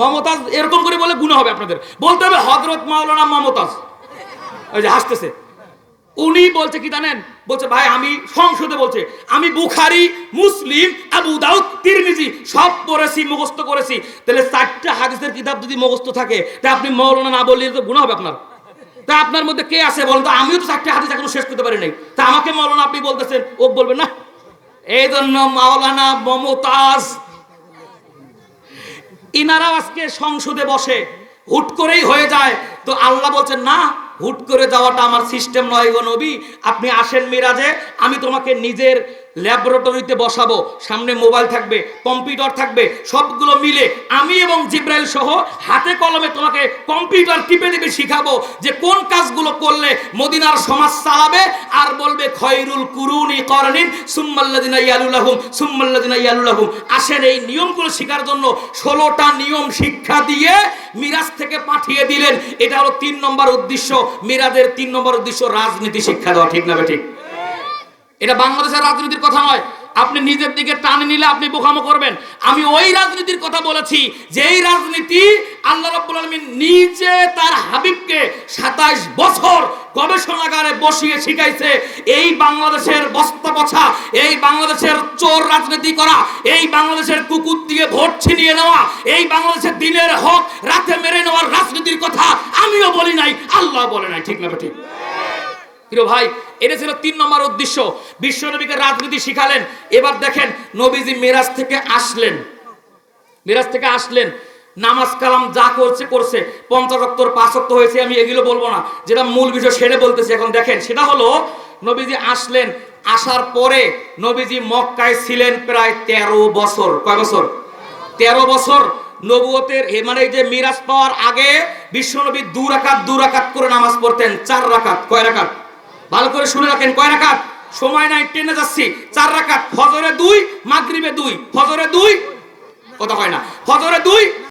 মমতাজ, এরকম করে বলে গুণ হবে আপনাদের। বলতে হবে হজরত মাওলানা মমতাজ। ওই যে হাসতেছে। উনি বলছে কি জানেন? বলছে, ভাই, আমি সংসদে বলছে, আমি বুখারি, মুসলিম, আবু দাউদ, তিরমিজি সব পড়েছি, মুখস্থ করেছি। তাহলে চারটা হাদিসের কিতাব যদি মুখস্থ থাকে তা আপনি মৌলানা না বললে তো গুণ হবে আপনার। তা আপনার মধ্যে কে আছে বলেন তো? আমিও তো চারটে হাদিস এখনও শেষ করতে পারি নাই। তা আমাকে মৌলানা আপনি বলতেছেন, ও বলবেন না। এই জন্য মাওলানা মমতাজ ইনারা আজকে সংসদে বসে হুট করেই হয়ে যায়। তো আল্লাহ বলছেন, না, হুট করে যাওয়াটা আমার সিস্টেম নয় গো নবী। আপনি আসেন মিরাজে, আমি তোমাকে নিজের ল্যাবরেটরিতে বসাবো, সামনে মোবাইল থাকবে, কম্পিউটার থাকবে, সবগুলো মিলে আমি এবং জিব্রাইল সহ হাতে কলমে তোমাকে কম্পিউটার টিপে টিপে শিখাবো যে কোন কাজগুলো করলে মদিনার সমাজ চালাবে আর বলবে, খয়রুল কুরুনি করনিন সুম্মাল্লাদিনা ইয়ালুলাহুম সুম্মাল্লাদিনা ইয়ালুলাহুম। আসেন এই নিয়মগুলো শেখার জন্য ষোলোটা নিয়ম শিক্ষা দিয়ে মিরাজ থেকে পাঠিয়ে দিলেন। এটা হলো তিন নম্বর উদ্দেশ্য। মিরাজের তিন নম্বর উদ্দেশ্য রাজনীতি শিক্ষা দেওয়া, ঠিক না ঠিক? এটা বাংলাদেশের রাজনীতির কথা নয়। আপনি নিজের দিকে টানে নিলে আপনি বোকামো করবেন। আমি ওই রাজনীতির কথা বলেছি, যেই রাজনীতি আল্লাহ রাব্বুল আলামিন নিজে তার হাবিবকে 27 বছর গবেষণাগারে বসিয়ে শিখাইছে, এই বাংলাদেশের বস্তা পছা, এই বাংলাদেশের চোর রাজনীতি করা, এই বাংলাদেশের কুকুর দিয়ে ভোট ছিনিয়ে নেওয়া, এই বাংলাদেশের দিনের হক রাতে মেরে নেওয়ার রাজনীতির কথা আমিও বলি নাই, আল্লাহ বলে নাই, ঠিক না ঠিক প্রিয় ভাই, এটা ছিল তিন নম্বর উদ্দেশ্য। বিশ্বনবীকে রাজনীতি শিখালেন। এবার দেখেন, নবীজি মেরাজ থেকে আসলেন। মেরাজ থেকে আসলেন। নামাজ কালাম যা করছে করছে। পঞ্চাশ অক্টর পাঁচ অক্ট হয়েছে, আমি এগুলো বলব না। যেটা মূল বিষয় সেটা বলতেছি এখন। দেখেন, সেটা হলো, নবীজি আসলেন, আসার পরে নবীজি মক্কায় ছিলেন প্রায় তেরো বছর। কয় বছর? তেরো বছর নবুয়তের মানে যে মিরাজ পাওয়ার আগে বিশ্বনবী দু রাকাত দু রাকাত করে নামাজ পড়তেন, চার রাকাত। কয় রাকাত? ভালো করে শুনে রাখেন, কয় রাখাত সময় নাই, ট্রেনে যাচ্ছি। চার রাখাত ফজরে দুই, মাগরিবে দুই। ফজরে দুই? কথা হয় না। ফজরে দুই